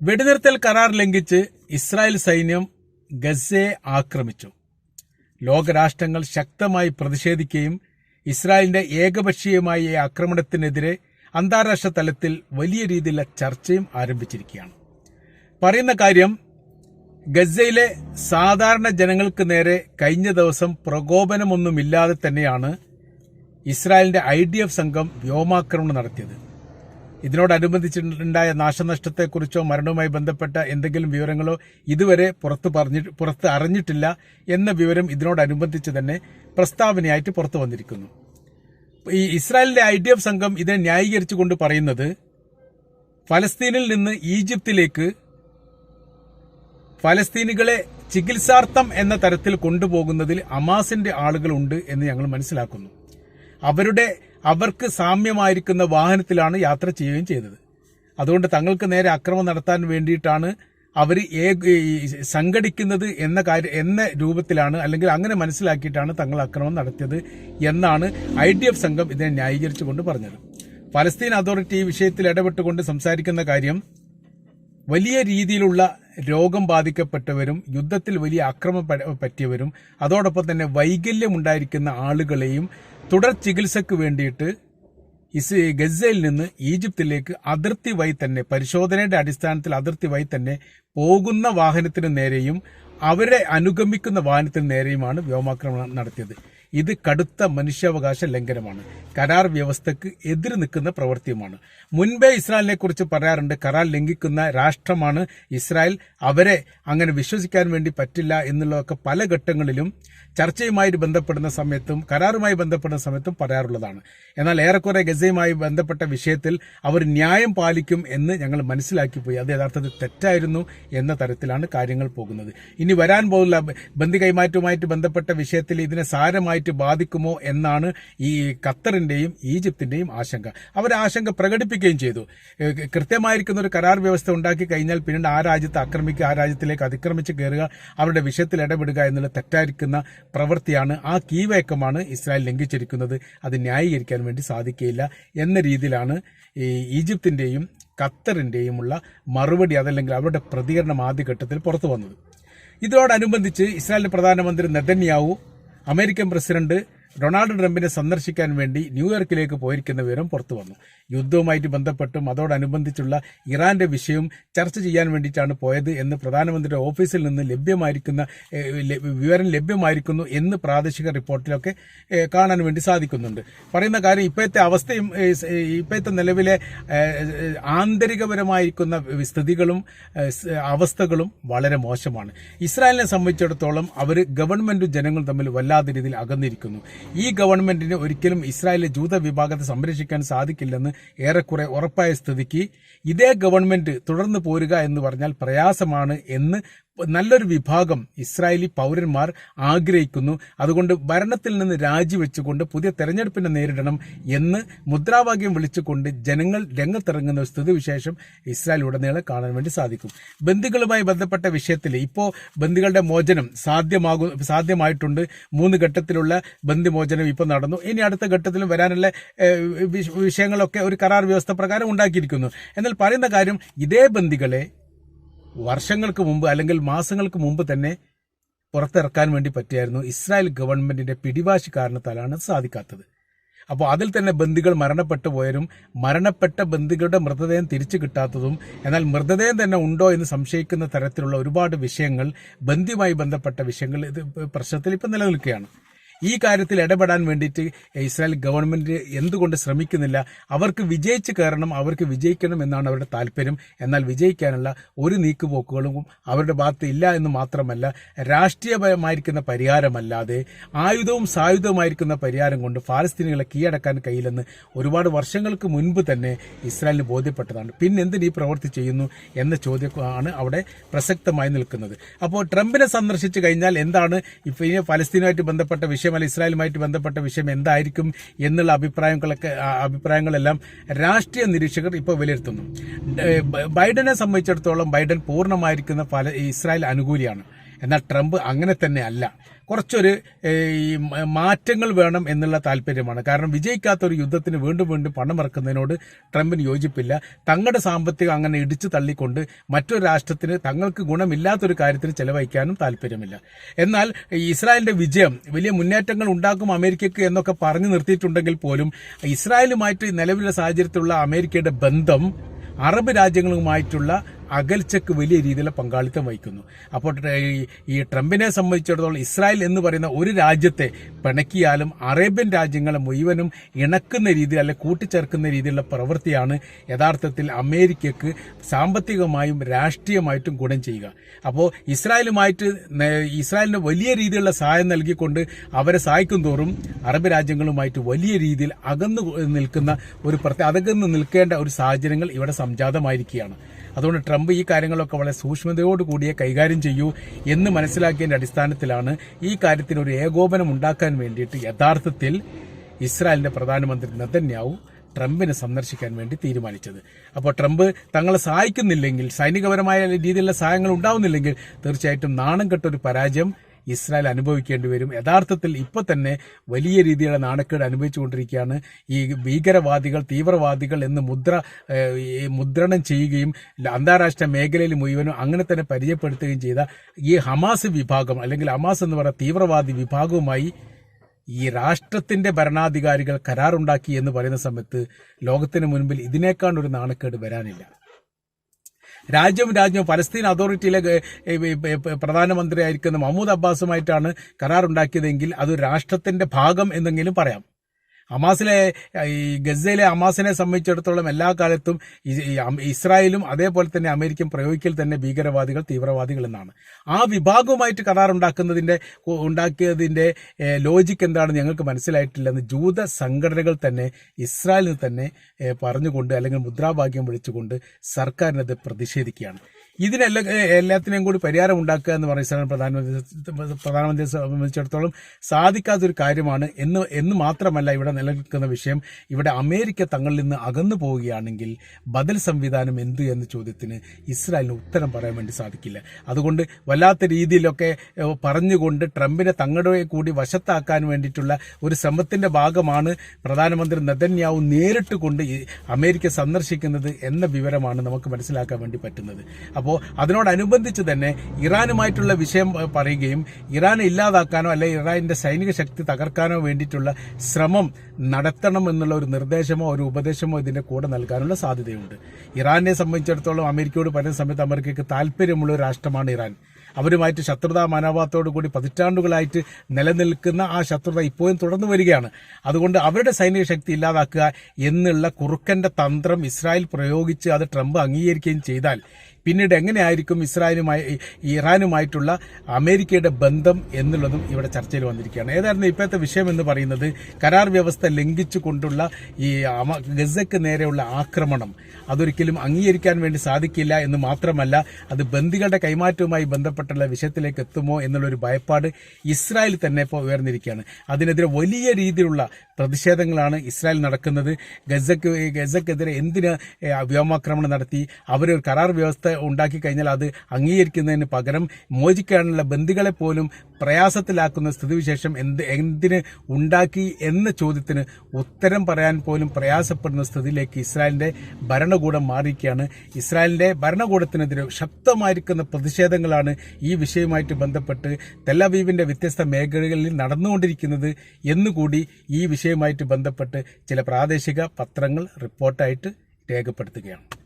വെടിനിർത്തൽ കരാർ ലംഘിച്ച് ഇസ്രായേൽ സൈന്യം ഗസയെ ആക്രമിച്ചു. ലോകരാഷ്ട്രങ്ങൾ ശക്തമായി പ്രതിഷേധിക്കുകയും ഇസ്രായേലിന്റെ ഏകപക്ഷീയമായ ഈ ആക്രമണത്തിനെതിരെ അന്താരാഷ്ട്ര തലത്തിൽ വലിയ രീതിയിലുള്ള ചർച്ചയും ആരംഭിച്ചിരിക്കുകയാണ്. പറയുന്ന കാര്യം ഗസയിലെ സാധാരണ ജനങ്ങൾക്ക് നേരെ കഴിഞ്ഞ ദിവസം പ്രകോപനമൊന്നുമില്ലാതെ തന്നെയാണ് ഇസ്രായേലിന്റെ ഐ ഡി എഫ് സംഘം വ്യോമാക്രമണം നടത്തിയത്. ഇതിനോടനുബന്ധിച്ചിട്ടുണ്ടായ നാശനഷ്ടത്തെക്കുറിച്ചോ മരണവുമായി ബന്ധപ്പെട്ട എന്തെങ്കിലും വിവരങ്ങളോ ഇതുവരെ പുറത്ത് പറഞ്ഞി പുറത്ത് അറിഞ്ഞിട്ടില്ല എന്ന വിവരം ഇതിനോടനുബന്ധിച്ച് തന്നെ പ്രസ്താവനയായിട്ട് പുറത്തു വന്നിരിക്കുന്നു. ഈ ഇസ്രായേലിന്റെ ഐ ഡി എഫ് സംഘം ഇതിനെ ന്യായീകരിച്ചുകൊണ്ട് പറയുന്നത് ഫലസ്തീനിൽ നിന്ന് ഈജിപ്തിലേക്ക് ഫലസ്തീനികളെ ചികിത്സാർത്ഥം എന്ന തരത്തിൽ കൊണ്ടുപോകുന്നതിൽ അമാസിന്റെ ആളുകളുണ്ട് എന്ന് ഞങ്ങൾ മനസ്സിലാക്കുന്നു. അവരുടെ അവർക്ക് സാമ്യമായിരിക്കുന്ന വാഹനത്തിലാണ് യാത്ര ചെയ്യുകയും ചെയ്തത്. അതുകൊണ്ട് തങ്ങൾക്ക് നേരെ അക്രമം നടത്താൻ വേണ്ടിയിട്ടാണ് അവർ സംഘടിക്കുന്നത് എന്ന കാര്യം എന്ന രൂപത്തിലാണ് അല്ലെങ്കിൽ അങ്ങനെ മനസ്സിലാക്കിയിട്ടാണ് തങ്ങൾ അക്രമം നടത്തിയത് എന്നാണ് ഐ ഡി എഫ് സംഘം ഇതിനെ ന്യായീകരിച്ചുകൊണ്ട് പറഞ്ഞത്. ഫലസ്തീൻ അതോറിറ്റി ഈ വിഷയത്തിൽ ഇടപെട്ടുകൊണ്ട് സംസാരിക്കുന്ന കാര്യം വലിയ രീതിയിലുള്ള രോഗം ബാധിക്കപ്പെട്ടവരും യുദ്ധത്തിൽ വലിയ അക്രമം പറ്റിയവരും അതോടൊപ്പം തന്നെ വൈകല്യമുണ്ടായിരിക്കുന്ന ആളുകളെയും തുടർ ചികിത്സയ്ക്ക് വേണ്ടിയിട്ട് ഇസ് ഗസയിൽ നിന്ന് ഈജിപ്തിലേക്ക് അതിർത്തി വഴി തന്നെ പരിശോധനയുടെ അടിസ്ഥാനത്തിൽ അതിർത്തി വഴി തന്നെ പോകുന്ന വാഹനത്തിന് നേരെയും അവരെ അനുഗമിക്കുന്ന വാഹനത്തിന് നേരെയുമാണ് വ്യോമാക്രമണം നടത്തിയത്. ഇത് കടുത്ത മനുഷ്യാവകാശ ലംഘനമാണ്. കരാർ വ്യവസ്ഥക്ക് എതിര് നിൽക്കുന്ന പ്രവൃത്തിയുമാണ്. മുൻപേ ഇസ്രായേലിനെ കുറിച്ച് പറയാറുണ്ട് കരാർ ലംഘിക്കുന്ന രാഷ്ട്രമാണ് ഇസ്രായേൽ. അവരെ അങ്ങനെ വിശ്വസിക്കാൻ വേണ്ടി പറ്റില്ല എന്നുള്ളതൊക്കെ പല ഘട്ടങ്ങളിലും ചർച്ചയുമായി ബന്ധപ്പെടുന്ന സമയത്തും കരാറുമായി ബന്ധപ്പെടുന്ന സമയത്തും പറയാറുള്ളതാണ്. എന്നാൽ ഏറെക്കുറെ ഗസയുമായി ബന്ധപ്പെട്ട വിഷയത്തിൽ അവർ ന്യായം പാലിക്കും എന്ന് ഞങ്ങൾ മനസ്സിലാക്കി പോയി അത് യഥാർത്ഥത്തിൽ തെറ്റായിരുന്നു എന്ന തരത്തിലാണ് കാര്യങ്ങൾ പോകുന്നത്. ഇനി വരാൻ പോകുന്ന ബന്ധു കൈമാറ്റവുമായിട്ട് ബന്ധപ്പെട്ട വിഷയത്തിൽ ഇതിനെ സാരമായിട്ട് ബാധിക്കുമോ എന്നാണ് ഈ ഖത്തറിന്റെയും ഈജിപ്തിന്റെയും ആശങ്ക. അവർ ആശങ്ക പ്രകടിപ്പിക്കുകയും ചെയ്തു. കൃത്യമായിരിക്കുന്ന ഒരു കരാർ വ്യവസ്ഥ ഉണ്ടാക്കി കഴിഞ്ഞാൽ പിന്നീട് ആ രാജ്യത്ത് ആക്രമിക്കുക ആ രാജ്യത്തിലേക്ക് അതിക്രമിച്ച് കയറുക അവരുടെ വിഷയത്തിൽ ഇടപെടുക എന്നുള്ള തെറ്റായിരിക്കുന്ന പ്രവൃത്തിയാണ് ആ കീവയക്കമാണ് ഇസ്രായേൽ ലംഘിച്ചിരിക്കുന്നത്. അത് ന്യായീകരിക്കാൻ വേണ്ടി സാധിക്കുകയില്ല എന്ന രീതിയിലാണ് ഈ ഈജിപ്തിന്റെയും ഖത്തറിന്റെയുമുള്ള മറുപടി അതല്ലെങ്കിൽ അവരുടെ പ്രതികരണം ആദ്യഘട്ടത്തിൽ പുറത്തു വന്നത്. ഇതോടനുബന്ധിച്ച് ഇസ്രായേലിന്റെ പ്രധാനമന്ത്രി നെതന്യാവു അമേരിക്കൻ പ്രസിഡന്റ് ഡൊണാൾഡ് ട്രംപിനെ സന്ദർശിക്കാൻ വേണ്ടി ന്യൂയോർക്കിലേക്ക് പോയിരിക്കുന്ന വിവരം പുറത്തു വന്നു. യുദ്ധവുമായിട്ട് ബന്ധപ്പെട്ടും അതോടനുബന്ധിച്ചുള്ള ഇറാന്റെ വിഷയം ചർച്ച ചെയ്യാൻ വേണ്ടിയിട്ടാണ് പോയത് എന്ന് പ്രധാനമന്ത്രിയുടെ ഓഫീസിൽ നിന്ന് ലഭ്യമായിരിക്കുന്ന വിവരം ലഭ്യമായിരിക്കുന്നു എന്ന് പ്രാദേശിക റിപ്പോർട്ടിലൊക്കെ കാണാൻ വേണ്ടി സാധിക്കുന്നുണ്ട്. പറയുന്ന കാര്യം ഇപ്പോഴത്തെ അവസ്ഥയും ഇപ്പോഴത്തെ നിലവിലെ ആന്തരികപരമായിരിക്കുന്ന സ്ഥിതികളും അവസ്ഥകളും വളരെ മോശമാണ്. ഇസ്രായേലിനെ സംബന്ധിച്ചിടത്തോളം അവർ ഗവൺമെന്റും ജനങ്ങളും തമ്മിൽ വല്ലാത്ത രീതിയിൽ അകന്നിരിക്കുന്നു. ഈ ഗവൺമെന്റിന് ഒരിക്കലും ഇസ്രായേലിലെ ജൂത വിഭാഗത്തെ സംരക്ഷിക്കാൻ സാധിക്കില്ലെന്ന് ഏറെക്കുറെ ഉറപ്പായ സ്ഥിതിക്ക് ഇതേ ഗവൺമെന്റ് തുടർന്ന് പോരുക എന്ന് പറഞ്ഞാൽ പ്രയാസമാണ് എന്ന് നല്ലൊരു വിഭാഗം ഇസ്രായേലി പൗരന്മാർ ആഗ്രഹിക്കുന്നു. അതുകൊണ്ട് ഭരണത്തിൽ നിന്ന് രാജിവെച്ചുകൊണ്ട് പുതിയ തെരഞ്ഞെടുപ്പിനെ നേരിടണം എന്ന് മുദ്രാവാക്യം വിളിച്ചുകൊണ്ട് ജനങ്ങൾ രംഗത്തിറങ്ങുന്ന ഒരു സ്ഥിതിവിശേഷം ഇസ്രായേൽ ഉടനീളം കാണാൻ വേണ്ടി സാധിക്കും. ബന്ദികളുമായി ബന്ധപ്പെട്ട വിഷയത്തിൽ ഇപ്പോൾ ബന്ദികളുടെ മോചനം സാധ്യമാകും സാധ്യമായിട്ടുണ്ട്. മൂന്ന് ഘട്ടത്തിലുള്ള ബന്ദിമോചനം ഇപ്പോൾ നടന്നു. ഇനി അടുത്ത ഘട്ടത്തിലും വരാനുള്ള വിഷയങ്ങളൊക്കെ ഒരു കരാർ വ്യവസ്ഥ പ്രകാരം ഉണ്ടാക്കിയിരിക്കുന്നു. എന്നാൽ പറയുന്ന കാര്യം ഇതേ ബന്ദികളെ വർഷങ്ങൾക്ക് മുമ്പ് അല്ലെങ്കിൽ മാസങ്ങൾക്ക് മുമ്പ് തന്നെ പുറത്തിറക്കാൻ വേണ്ടി പറ്റിയായിരുന്നു ഇസ്രായേൽ ഗവൺമെന്റിന്റെ പിടിവാശി കാരണത്താലാണ് സാധിക്കാത്തത്. അപ്പോൾ അതിൽ തന്നെ ബന്ദികൾ മരണപ്പെട്ടു പോയരും മരണപ്പെട്ട ബന്ദികളുടെ മൃതദേഹം തിരിച്ചു കിട്ടാത്തതും എന്നാൽ മൃതദേഹം തന്നെ ഉണ്ടോ എന്ന് സംശയിക്കുന്ന തരത്തിലുള്ള ഒരുപാട് വിഷയങ്ങൾ ബന്ദിയുമായി ബന്ധപ്പെട്ട വിഷയങ്ങൾ ഇത് പ്രശ്നത്തിൽ ഇപ്പം നിലനിൽക്കുകയാണ്. ഈ കാര്യത്തിൽ ഇടപെടാൻ വേണ്ടിയിട്ട് ഇസ്രായേൽ ഗവൺമെന്റ് എന്തുകൊണ്ട് ശ്രമിക്കുന്നില്ല? അവർക്ക് വിജയിച്ച് കയറണം അവർക്ക് വിജയിക്കണം എന്നാണ് അവരുടെ താല്പര്യം. എന്നാൽ വിജയിക്കാനുള്ള ഒരു നീക്കുപോക്കുകളും അവരുടെ ഭാഗത്ത് ഇല്ല എന്ന് മാത്രമല്ല രാഷ്ട്രീയപരമായിരിക്കുന്ന പരിഹാരമല്ലാതെ ആയുധവും സായുധവുമായിരിക്കുന്ന പരിഹാരം കൊണ്ട് ഫാലസ്തീനികളെ കീഴടക്കാൻ കഴിയില്ലെന്ന് ഒരുപാട് വർഷങ്ങൾക്ക് മുൻപ് തന്നെ ഇസ്രായേലിന് ബോധ്യപ്പെട്ടതാണ്. പിന്നെ എന്തിന് ഈ പ്രവൃത്തി ചെയ്യുന്നു എന്ന ചോദ്യമാണ് അവിടെ പ്രസക്തമായി നിൽക്കുന്നത്. അപ്പോൾ ട്രംപിനെ സന്ദർശിച്ചു കഴിഞ്ഞാൽ എന്താണ് ഇപ്പൊ ഫലസ്തീനുമായിട്ട് ബന്ധപ്പെട്ട വിഷയം? അല്ല ഇസ്രായേലുമായിട്ട് ബന്ധപ്പെട്ട വിഷയം എന്തായിരിക്കും എന്നുള്ള അഭിപ്രായങ്ങളൊക്കെ അഭിപ്രായങ്ങളെല്ലാം രാഷ്ട്രീയ നിരീക്ഷകർ ഇപ്പോൾ വിലയിരുത്തുന്നു. ബൈഡനെ സംബന്ധിച്ചിടത്തോളം ബൈഡൻ പൂർണമായിരിക്കുന്ന ഇസ്രായേൽ അനുകൂലിയാണ്. എന്നാൽ ട്രംപ് അങ്ങനെ തന്നെ അല്ല. കുറച്ചൊരു ഈ മാറ്റങ്ങൾ വേണം എന്നുള്ള താല്പര്യമാണ്. കാരണം വിജയിക്കാത്ത ഒരു യുദ്ധത്തിന് വീണ്ടും വീണ്ടും പണം ഇറക്കുന്നതിനോട് ട്രംപിന് യോജിപ്പില്ല. തങ്ങളുടെ സാമ്പത്തികം അങ്ങനെ ഇടിച്ചു തള്ളിക്കൊണ്ട് മറ്റൊരു രാഷ്ട്രത്തിന് തങ്ങൾക്ക് ഗുണമില്ലാത്തൊരു കാര്യത്തിന് ചെലവഴിക്കാനും താല്പര്യമില്ല. എന്നാൽ ഇസ്രായേലിന്റെ വിജയം വലിയ മുന്നേറ്റങ്ങൾ ഉണ്ടാക്കും അമേരിക്കയ്ക്ക് എന്നൊക്കെ പറഞ്ഞു നിർത്തിയിട്ടുണ്ടെങ്കിൽ പോലും ഇസ്രായേലുമായിട്ട് നിലവിലുള്ള സാഹചര്യത്തിലുള്ള അമേരിക്കയുടെ ബന്ധം അറബ് രാജ്യങ്ങളുമായിട്ടുള്ള അകൽച്ചക്ക് വലിയ രീതിയിലുള്ള പങ്കാളിത്തം വഹിക്കുന്നു. അപ്പോൾ ഈ- ട്രംപിനെ സംബന്ധിച്ചിടത്തോളം ഇസ്രായേൽ എന്ന് പറയുന്ന ഒരു രാജ്യത്തെ പിണക്കിയാലും അറേബ്യൻ രാജ്യങ്ങളെ മുഴുവനും ഇണക്കുന്ന രീതിയിൽ അല്ലെ കൂട്ടിച്ചേർക്കുന്ന രീതിയിലുള്ള പ്രവൃത്തിയാണ് യഥാർത്ഥത്തിൽ അമേരിക്കക്ക് സാമ്പത്തികമായും രാഷ്ട്രീയമായിട്ടും ഗുണം ചെയ്യുക. അപ്പോൾ ഇസ്രായേലുമായിട്ട് ഇസ്രായേലിന് വലിയ രീതിയിലുള്ള സഹായം നൽകിക്കൊണ്ട് അവരെ സഹായിക്കും തോറും അറബ് രാജ്യങ്ങളുമായിട്ട് വലിയ രീതിയിൽ അകന്നു നിൽക്കുന്ന ഒരു പ്രത്യേക അകന്ന് നിൽക്കേണ്ട ഒരു സാഹചര്യങ്ങൾ ഇവിടെ സംജാതമായിരിക്കുകയാണ്. അതുകൊണ്ട് ട്രംപ് ഈ കാര്യങ്ങളൊക്കെ വളരെ സൂക്ഷ്മതയോടുകൂടിയേ കൈകാര്യം ചെയ്യൂ എന്ന് മനസ്സിലാക്കിയതിന്റെ അടിസ്ഥാനത്തിലാണ് ഈ കാര്യത്തിന് ഒരു ഏകോപനം ഉണ്ടാക്കാൻ വേണ്ടിയിട്ട് യഥാർത്ഥത്തിൽ ഇസ്രായേലിന്റെ പ്രധാനമന്ത്രി നെതന്യാവു ട്രംപിനെ സന്ദർശിക്കാൻ വേണ്ടി തീരുമാനിച്ചത്. അപ്പോൾ ട്രംപ് തങ്ങളെ സഹായിക്കുന്നില്ലെങ്കിൽ സൈനികപരമായ രീതിയിലുള്ള സഹായങ്ങൾ ഉണ്ടാവുന്നില്ലെങ്കിൽ തീർച്ചയായിട്ടും നാണം കെട്ടൊരു പരാജയം ഇസ്രായേൽ അനുഭവിക്കേണ്ടി വരും. യഥാർത്ഥത്തിൽ ഇപ്പൊ തന്നെ വലിയ രീതിയിലുള്ള നാണക്കേട് അനുഭവിച്ചുകൊണ്ടിരിക്കുകയാണ്. ഈ ഭീകരവാദികൾ തീവ്രവാദികൾ എന്ന് മുദ്ര മുദ്രണം ചെയ്യുകയും അന്താരാഷ്ട്ര മേഖലയിൽ മുഴുവനും അങ്ങനെ തന്നെ പരിചയപ്പെടുത്തുകയും ചെയ്ത ഈ ഹമാസ് വിഭാഗം അല്ലെങ്കിൽ ഹമാസ് എന്ന് പറയുന്ന തീവ്രവാദി വിഭാഗവുമായി ഈ രാഷ്ട്രത്തിന്റെ ഭരണാധികാരികൾ കരാറുണ്ടാക്കി എന്ന് പറയുന്ന സമയത്ത് ലോകത്തിന് മുൻപിൽ ഇതിനേക്കാൾ ഒരു നാണക്കേട് വരാനില്ല. രാജ്യവും രാജ്യം പലസ്തീൻ അതോറിറ്റിയിലെ പ്രധാനമന്ത്രിയായിരിക്കുന്ന മഹമ്മൂദ് അബ്ബാസുമായിട്ടാണ് കരാറുണ്ടാക്കിയതെങ്കിൽ അത് രാഷ്ട്രത്തിന്റെ ഭാഗം എന്നെങ്കിലും പറയാം. ഹമാസിലെ ഈ ഗസയിലെ ഹമാസിനെ സംബന്ധിച്ചിടത്തോളം എല്ലാ കാലത്തും ഇസ്രായേലും അതേപോലെ തന്നെ അമേരിക്കയും പ്രയോഗിക്കൽ തന്നെ ഭീകരവാദികൾ തീവ്രവാദികൾ എന്നാണ്. ആ വിഭാഗവുമായിട്ട് കരാറുണ്ടാക്കുന്നതിന്റെ ഉണ്ടാക്കിയതിന്റെ ലോജിക്ക് എന്താണെന്ന് ഞങ്ങൾക്ക് മനസ്സിലായിട്ടില്ലെന്ന് ജൂത സംഘടനകൾ തന്നെ ഇസ്രായേലിന് തന്നെ പറഞ്ഞുകൊണ്ട് അല്ലെങ്കിൽ മുദ്രാവാക്യം വിളിച്ചുകൊണ്ട് സർക്കാരിനത് പ്രതിഷേധിക്കുകയാണ്. ഇതിനെല്ലാം എല്ലാത്തിനെയും കൂടി പരിഹാരം ഉണ്ടാക്കുക എന്ന് പറയുന്ന ഇസ്രായേൽ പ്രധാനമന്ത്രി പ്രധാനമന്ത്രിയെ സംബന്ധിച്ചിടത്തോളം സാധിക്കാത്തൊരു കാര്യമാണ് എന്ന് എന്ന് മാത്രമല്ല ഇവിടെ നിലനിൽക്കുന്ന വിഷയം. ഇവിടെ അമേരിക്ക തങ്ങളിൽ നിന്ന് അകന്നു പോവുകയാണെങ്കിൽ ബദൽ സംവിധാനം എന്ത് എന്ന ചോദ്യത്തിന് ഇസ്രായേലിന് ഉത്തരം പറയാൻ വേണ്ടി സാധിക്കില്ല. അതുകൊണ്ട് വല്ലാത്ത രീതിയിലൊക്കെ പറഞ്ഞുകൊണ്ട് ട്രംപിനെ തങ്ങളുടെ കൂടി വശത്താക്കാൻ വേണ്ടിയിട്ടുള്ള ഒരു ശ്രമത്തിന്റെ ഭാഗമാണ് പ്രധാനമന്ത്രി നെതന്യാവു നേരിട്ട് കൊണ്ട് അമേരിക്ക സന്ദർശിക്കുന്നത് എന്ന വിവരമാണ് നമുക്ക് മനസ്സിലാക്കാൻ വേണ്ടി പറ്റുന്നത്. അപ്പോൾ അതിനോടനുബന്ധിച്ച് തന്നെ ഇറാനുമായിട്ടുള്ള വിഷയം പറയുകയും ഇറാനെ ഇല്ലാതാക്കാനോ അല്ലെ ഇറാന്റെ സൈനിക ശക്തി തകർക്കാനോ വേണ്ടിയിട്ടുള്ള ശ്രമം നടത്തണം എന്നുള്ള ഒരു നിർദ്ദേശമോ ഒരു ഉപദേശമോ ഇതിന്റെ കൂടെ നൽകാനുള്ള സാധ്യതയുണ്ട്. ഇറാനെ സംബന്ധിച്ചിടത്തോളം അമേരിക്കയോട് പറയുന്ന സമയത്ത് അമേരിക്കയ്ക്ക് താല്പര്യമുള്ള ഒരു രാഷ്ട്രമാണ് ഇറാൻ. അവരുമായിട്ട് ശത്രുതാ മനോഭാവത്തോടു കൂടി പതിറ്റാണ്ടുകളായിട്ട് നിലനിൽക്കുന്ന ആ ശത്രുത ഇപ്പോഴും തുടർന്നു വരികയാണ്. അതുകൊണ്ട് അവരുടെ സൈനിക ശക്തി ഇല്ലാതാക്കുക എന്നുള്ള കുറുക്കന്റെ തന്ത്രം ഇസ്രായേൽ പ്രയോഗിച്ച് അത് ട്രംപ് അംഗീകരിക്കുകയും ചെയ്താൽ പിന്നീട് എങ്ങനെയായിരിക്കും ഇസ്രായേലുമായി ഇറാനുമായിട്ടുള്ള അമേരിക്കയുടെ ബന്ധം എന്നുള്ളതും ഇവിടെ ചർച്ചയിൽ വന്നിരിക്കുകയാണ്. ഏതായിരുന്നു ഇപ്പോഴത്തെ വിഷയം എന്ന് പറയുന്നത്? കരാർ വ്യവസ്ഥ ലംഘിച്ചുകൊണ്ടുള്ള ഈ ഗസക്ക് നേരെയുള്ള ആക്രമണം അതൊരിക്കലും അംഗീകരിക്കാൻ വേണ്ടി സാധിക്കില്ല എന്ന് മാത്രമല്ല അത് ബന്ദികളുടെ കൈമാറ്റവുമായി ബന്ധപ്പെട്ടുള്ള വിഷയത്തിലേക്ക് എത്തുമോ എന്നുള്ളൊരു ഭയപ്പാട് ഇസ്രായേൽ തന്നെ ഇപ്പോൾ ഉയർന്നിരിക്കുകയാണ്. അതിനെതിരെ വലിയ രീതിയിലുള്ള പ്രതിഷേധങ്ങളാണ് ഇസ്രായേൽ നടക്കുന്നത്. ഗസക്ക് ഗസക്കെതിരെ എന്തിന് വ്യോമാക്രമണം നടത്തി? അവർ ഒരു കരാർ വ്യവസ്ഥ ഉണ്ടാക്കി കഴിഞ്ഞാൽ അത് അംഗീകരിക്കുന്നതിന് പകരം മോചിക്കാനുള്ള ബന്ധുക്കളെ പോലും പ്രയാസത്തിലാക്കുന്ന സ്ഥിതിവിശേഷം എന്ത് എന്തിന് ഉണ്ടാക്കി എന്ന ചോദ്യത്തിന് ഉത്തരം പറയാൻ പോലും പ്രയാസപ്പെടുന്ന സ്ഥിതിയിലേക്ക് ഇസ്രായേലിന്റെ ഭരണകൂടം മാറിയിരിക്കുകയാണ്. ഇസ്രായേലിന്റെ ഭരണകൂടത്തിനെതിരെ ശക്തമായിരിക്കുന്ന പ്രതിഷേധങ്ങളാണ് ഈ വിഷയവുമായിട്ട് ബന്ധപ്പെട്ട് തെല്ലവീവിന്റെ വ്യത്യസ്ത മേഖലകളിൽ നടന്നുകൊണ്ടിരിക്കുന്നത് എന്നുകൂടി ഈ വിഷയവുമായിട്ട് ബന്ധപ്പെട്ട് ചില പ്രാദേശിക പത്രങ്ങൾ റിപ്പോർട്ടായിട്ട് രേഖപ്പെടുത്തുകയാണ്.